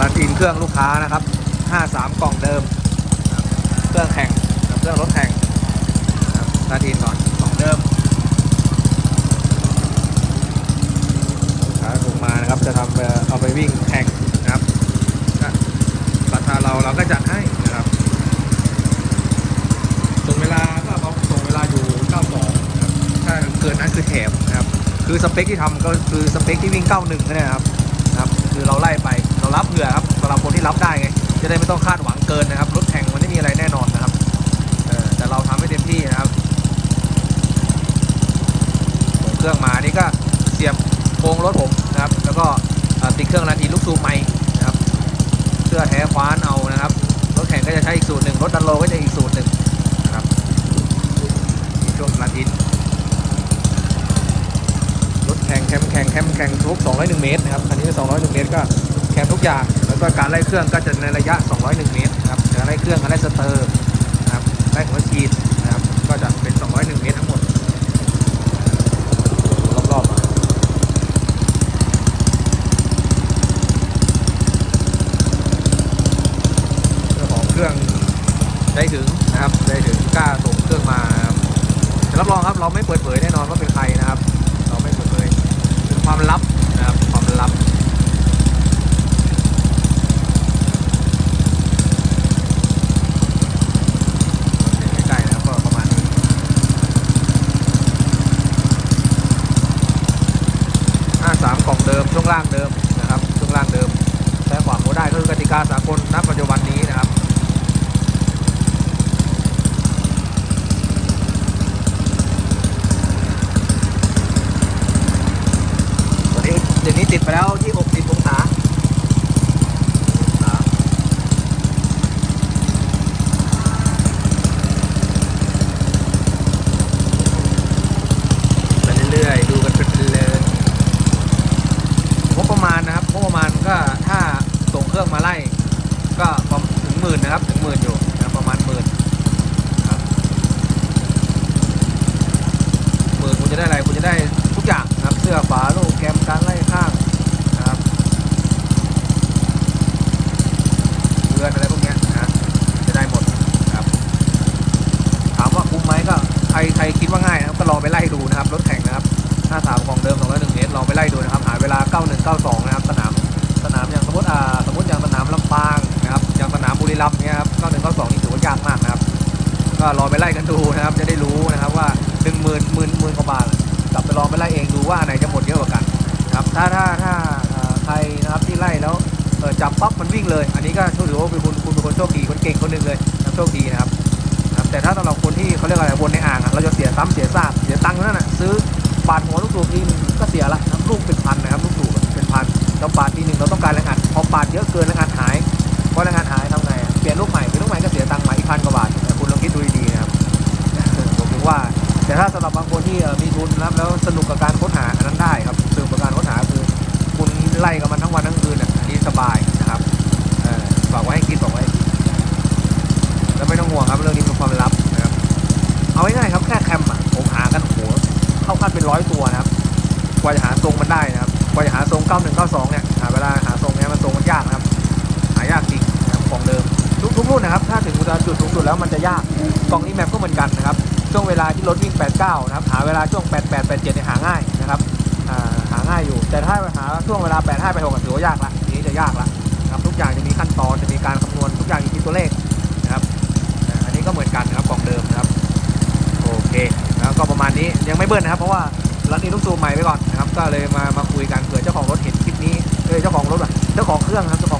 ลาตินเครื่องลูกค้านะครับ 53 กล่องเดิม เครื่องแข่งเครื่องรถแข่งนะครับลาตินก่อนกล่องเดิมลูกค้าส่งมานะครับจะทำเอ่อเอาไปวิ่งแข่งนะครับราคาเราเราก็จัดให้นะครับส่งเวลาก็เอาส่งเวลาอยู่ 92นะครับถ้าเกินนั้นคือแถมนะครับคือสเปคที่ทำก็คือสเปคที่วิ่ง 91ก็ได้นะครับครับ คือเราไล่ไป รับเผื่อครับสำหรับคนที่รับได้ไง จะได้ไม่ต้องคาดหวังเกินนะครับ รถแข่งมันไม่มีอะไรแน่นอนนะครับเออแต่เราทำให้เต็มที่นะครับเครื่องมานี่ก็เสียบโครงรถผมนะครับ แล้วก็ติดเครื่องนาทีลูกซูมไม้นะครับเสื้อแท้คว้านเอานะครับรถแข่งก็จะใช้อีกสูตรหนึ่งรถดันโลก็จะอีกสูตรหนึ่งนะครับนี่ช่วงนาทีรถแข่งแคมแข่งแคมแข่งทุก201 เมตรนะครับคันนี้201 เมตรก็ แคมทุกอย่าง แล้วก็การไล่เครื่องก็จะในระยะ 201 เมตรนะครับการไล่เครื่องการไล่สเตอร์นะครับไล่หัวฉีดนะครับก็จะเป็น 201 เมตรทั้งหมดรอบๆมาเรื่องของเครื่องได้ถึงนะครับได้ถึงกล้าส่งเครื่องมานะรับรองครับเราไม่เปิดเผยแน่นอนว่าเป็นใครนะครับ เราไม่เปิดเผยเป็นความลับนะครับความลับ ใกล้ๆนะครับก็ประมาณนี้53กล่องเดิม ช่วงล่างเดิมนะครับช่วงล่างเดิมใช้ขวางโมได้ก็คือกติกาสากลณปัจจุบันนี้นะครับตอนนี้เดี๋ยวนี้ติดไปแล้วที่60องศาอ่าไปเรื่อยๆ ดูกันเป็นเพลินงบประมาณนะครับงบประมาณก็ถ้าส่งเครื่องมาไล่ ก็ประมาณถึงหมื่นนะครับ ถึงหมื่นอยู่นะครับประมาณหมื่นครับหมื่นคุณจะได้อะไร คุณจะได้ทุกอย่างนะครับ เสื้อฝาลูกแกมการไล่ข้างนะครับเรือนอะไรพวกเนี้ยนะจะได้หมดนะครับ ถามว่าคุ้มไหมก็ใค รใครคิดว่าง่ายนะครับก็ลองไปไล่ดูนะครับรถแข่งนะครับหน้าสามของเดิม201เมตรลองไปไล่ดูนะครับหาเวลา 9192 นะครับสนามสนามอย่างสมมติอ่าสมมติอย่างสนามลำปางนะครับอย่างสนามบุรีรัมย์เนี่ยครับ9192นี่ถือว่ายากมากนะครับก็ลองไปไล่กันดูนะครับจะได้รู้นะครับว่า1 0 0 0 0หมื่นหมื่นหมื่นกว่าบาทกลับไปลองไปไล่เองดูว่าอันไหนจะหมดเยอะกว่ากันครับถ้าถ้าถ้าใครนะครับที่ไล่แล้วจับปั๊บมันวิ่งเลย อันนี้ก็ถือว่าเป็นคุณคุณเป็นคนโชคดีคนเก่งคนหนึ่งเลยนะครับโชคดีนะครับ แต่ถ้าสำหรับคนที่เขาเรียกอะไรวนในอ่างเราจะเสียซ้ำเสียซากเสียตังค์อยู่นั่นน่ะซื้อปาดหัวลูกสูบทีนึงก็เสียละนะครับลูกเป็นพันนะครับลูกสูบเป็นพันเราปาดทีหนึ่งเราต้องการแรงอัดพอปาดเยอะเกินแรงอัดหายพอแรงอัดหายทำไงเปลี่ยนลูกใหม่เปลี่ยนลูกใหม่ก็เสียตังค์ใหม่อีกพันกว่าบาทคุณลองคิดดูดีๆนะครับผมถึงว่าแต่ถ้าสำหรับบางคนที่มีทุนนะครับแล้วสนุกกับการค้นหาอันนั้นได้ครับสนุกกับการค้นหาคือคุณไล่กับมันทั้งวันทั้งคืนอะอันนี้สบาย เอาง่ายๆครับแค่แคมอะผมหากันโหเข้าขั้นเป็นร้อยตัวนะครับกว่าจะหาทรงมันได้นะครับกว่าจะหาทรง9192เนี่ยหาเวลาหาทรงเนี้ยมันทรงมันยากนะครับ หายากจริงนะครับของเดิมทุกทุกรุ่นนะครับ ถ้าถึงจุดสูงสุดแล้วมันจะยากกล่องนี้แมปก็เหมือนกันนะครับ ช่วงเวลาที่รถวิ่ง 89 นะครับ หาเวลาช่วง 88 87เนี่ยหาง่ายนะครับหาง่ายอยู่ แต่ถ้าหาช่วงเวลา 85 86ก็ถือว่ายากละทีนี้จะยากละนะครับทุกอย่างจะมีขั้นตอนจะมีการคำนวณทุกอย่างอยู่ที่ตัวเลขนะครับอันนี้ก็เหมือนกันนะครับกล่องเดิมนะครับโอเคแล้วก็ประมาณนี้ ยังไม่เบิ้ลนะครับ เพราะว่ารันนี้ลูกซูมใหม่ไปก่อนนะครับ ก็เลยมามาคุยกันเผื่อเจ้าของรถเห็นคลิปนี้เออเจ้าของรถอะเจ้าของเครื่องครับเจ้าของ